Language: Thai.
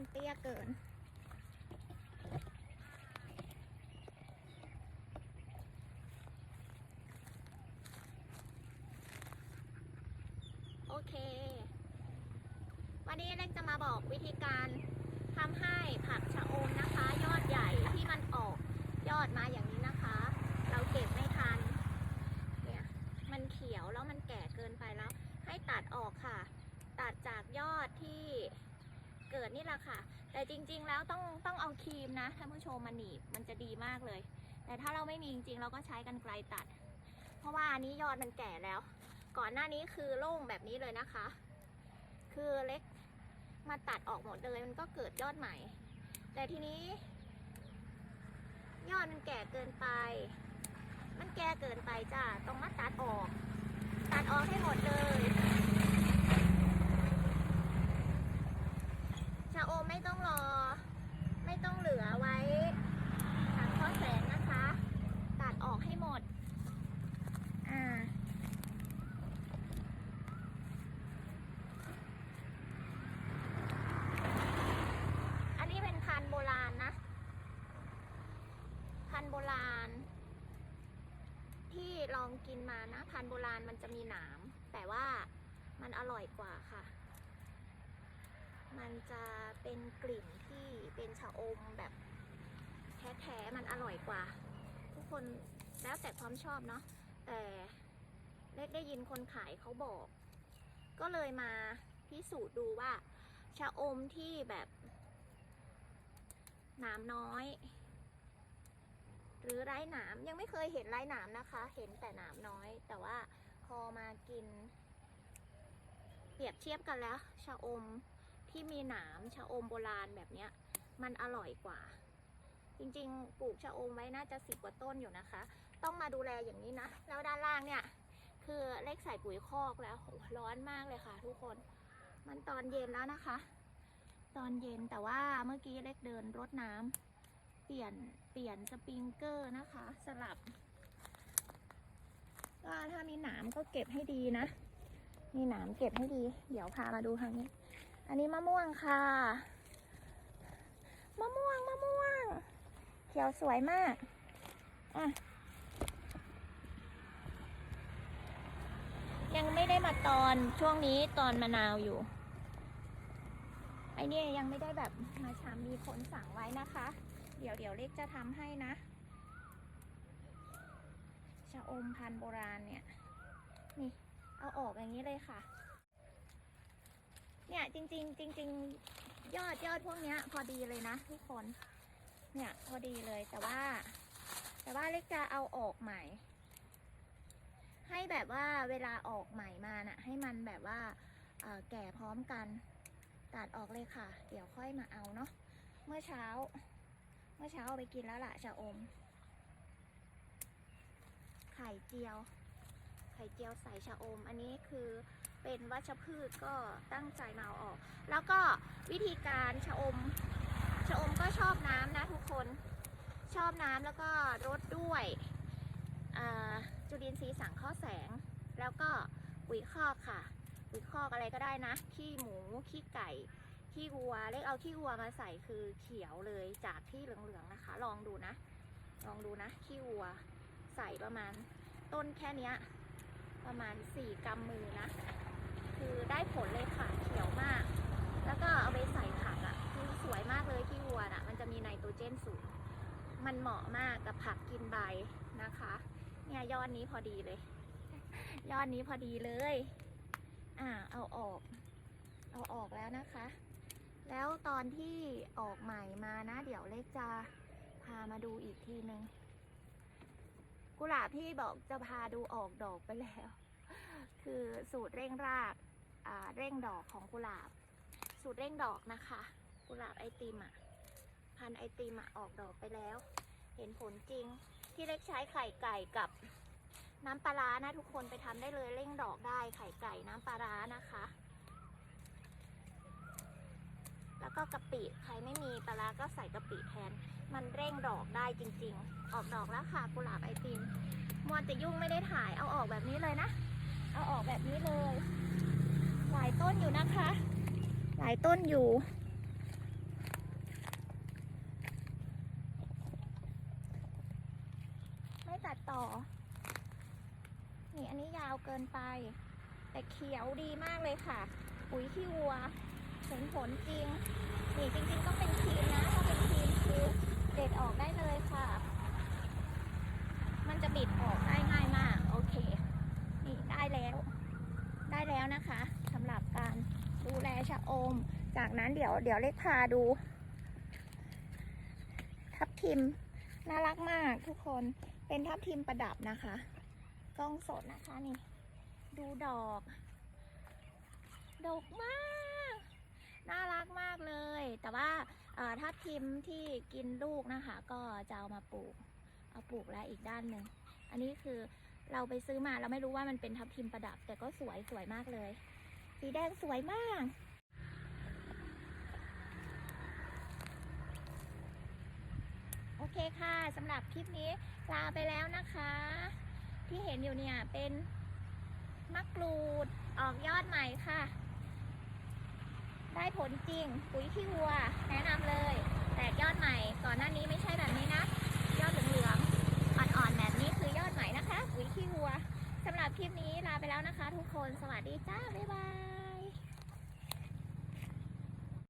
มันเตี้ยเกิน โอเค วันนี้เล็กจะมาบอกวิธีการทำให้ผักชะอมนะคะ ยอดใหญ่ที่มันออกยอดมาอย่างนี้นะคะ เราเก็บไม่ทัน เนี่ย มันเขียวแล้วมันแก่เกินไปแล้ว ให้ตัดออกค่ะ ตัดจากยอดที่เกิดนี่ แต่จริงๆแล้วต้องต้องเอาครีมนะท่านผู้ชมมาหนีบมันจะดีมากเลย แต่ถ้าเราไม่มีจริงๆ เราก็ใช้กันไกลตัด เพราะว่าอันนี้ยอดมันแก่แล้ว ก่อนหน้านี้คือโล่งแบบนี้เลยนะคะ คือเล็กมาตัดออกหมดเลยมันก็เกิดยอดใหม่ แต่ทีนี้ ยอดมันแก่เกินไป มันแก่เกินไปจ้ะต้องมาตัดออก ตัดออกให้หมดเลย ชาโอมไม่ต้องรอ ไม่ต้องเหลือไว้ทางข้อแสงนะคะ ตัดออกให้หมด อ่า อันนี้เป็นพันธุ์โบราณนะ พันธุ์โบรา ณ ที่ลองกินมานะพันโบราณมันจะมีหนาม แต่ว่ามันอร่อยกว่าค่ะ มันจะเป็นกลิ่นที่เป็นชะอมแบบแท้ๆมันอร่อยกว่า ทุกคนแล้วแต่ความชอบเนาะแต่เล็กได้ยินคนขายเขาบอก ก็เลยมาพิสูจน์ดูว่าชะอมที่แบบหนามน้อย หรือไร้หนามยังไม่เคยเห็นไร้หนามนะคะ เห็นแต่หนามน้อย แต่ว่าพอมากิน เปรียบเทียบกันแล้ว ชะอมที่มีหนามชะอมโบราณแบบเนี้ย มันอร่อยกว่า จริงๆ ปลูกชะอมไว้น่าจะสิบกว่าต้นอยู่นะคะ ต้องมาดูแลอย่างนี้นะแล้วด้านล่างเนี่ย คือเล็กใส่ปุ๋ยคอกแล้วร้อนมากเลยค่ะ ทุกคน มันตอนเย็นแล้วนะคะ ตอนเย็นแต่ว่าเมื่อกี้เล็กเดินรดน้ำ เปลี่ยนเปลี่ยนสปริงเกอร์นะคะ สลับ ก็ถ้ามีหนามก็เก็บให้ดีนะ มีหนามเก็บให้ดี เดี๋ยวพามาดูทางนี้ อันนี้มะม่วงค่ะมะม่วงมะม่วง เขียวสวยมากอะยังไม่ได้มาตอนช่วงนี้ตอนมะนาวอยู่ไอเนี่ยยังไม่ได้แบบมาชามมีคนสั่งไว้นะคะ เดี๋ยวเดี๋ยวเล็กจะทำให้นะชะอมพันโบราณเนี่ย นี่ เอาออกอย่างนี้เลยค่ะ เนี่ยจริง ๆ จริง ๆ ยอดยอดพวกเนี้ย พอดีเลยนะทุกคน เนี่ยพอดีเลยแต่ว่า แต่ว่าเล็กจะเอาออกใหม่ ให้แบบว่าเวลาออกใหม่มาน่ะ ให้มันแบบว่าแก่พร้อมกันตัดออกเลยค่ะ เดี๋ยวค่อยมาเอาเนาะเมื่อเช้า เมื่อเช้าเอาไปกินแล้วล่ะชะอม ไข่เจียว ไข่เจียวใส่ชะอม อันนี้คือเป็นวัชพืชก็ตั้งใจมาเอาออก แล้วก็วิธีการชะอมชะอมก็ชอบน้ำนะทุกคน ชอบน้ำแล้วก็รดด้วยจุลินทรีย์สังเคราะห์แสง แล้วก็ปุ๋ยคอกค่ะ ปุ๋ยคอกอะไรก็ได้นะ ขี้หมู ขี้ไก่ ขี้วัว เล็กเอาขี้วัวมาใส่คือเขียวเลยจากที่เหลืองๆนะคะ ลองดูนะ ลองดูนะขี้วัวใส่ประมาณต้นแค่เนี้ยประมาณสี่กำมือนะ คือได้ผลเลยค่ะเขียวมาก แล้วก็เอาไปใส่ผักอะ่ะคือสวยมากเลยขี้วัวน่ะ มันจะมีไนโตรเจนสูง มันเหมาะมากกับผักกินใบนะคะ เนี่ยยอดนี้พอดีเลย ยอดนี้พอดีเลย อ่าเอาออก เอาออกแล้วนะคะ แล้วตอนที่ออกใหม่มานะ เดี๋ยวเล็กจะพามาดูอีกทีนึง กุหลาบที่บอกจะพาดูออกดอกไปแล้ว คือสูตรเร่งรากอ่าเร่งดอกของกุหลาบ สูตรเร่งดอกนะคะ กุหลาบไอติมอะพันไอติมอะออกดอกไปแล้ว เห็นผลจริง ที่เล็กใช้ไข่ไก่กับน้ำปลาร้านะทุกคนไปทำได้เลยเร่งดอกได้ไข่ไก่น้ำปลาร้านะคะ แล้วก็กะปิใครไม่มีปลาก็ใส่กะปิแทน มันเร่งดอกได้จริง ๆ ออกดอกแล้วค่ะกุหลาบไอติมมวนจะยุ่งไม่ได้ถ่ายเอาออกแบบนี้เลยนะ เอาออกแบบนี้เลย หลายต้นอยู่นะคะ หลายต้นอยู่ ไม่ตัดต่อ นี่อันนี้ยาวเกินไป แต่เขียวดีมากเลยค่ะ ปุ๋ยขี้วัว เห็นผลจริงนี่จริงๆต้องเป็นครีมนะถ้าเป็นครีมคือเด็ดออกได้เลยค่ะ มันจะบิดออกได้ง่ายมาก โอเค นี่ได้แล้ว ได้แล้วนะคะสำหรับการดูแลชะอม จากนั้นเดี๋ยวเดี๋ยวเล็กพาดู ทับทิมน่ารักมากทุกคนเป็นทับทิมประดับนะคะกล้องสดนะคะนี่ ดูดอก ดอกมาก น่ารักมากเลย แต่ว่าเอ่อทับทิมที่กินลูกนะคะ ก็จะเอามาปลูก เอาปลูกแล้วอีกด้านหนึ่ง อันนี้คือเราไปซื้อมาเราไม่รู้ว่ามันเป็นทับทิมประดับ แต่ก็สวยสวยมากเลย สีแดงสวยมากโอเคค่ะสำหรับคลิปนี้ลาไปแล้วนะคะ ที่เห็นอยู่เนี่ยเป็นมะกรูดออกยอดใหม่ค่ะ ได้ผลจริง ปุ๋ยขี้วัว แนะนำเลย แตกยอดใหม่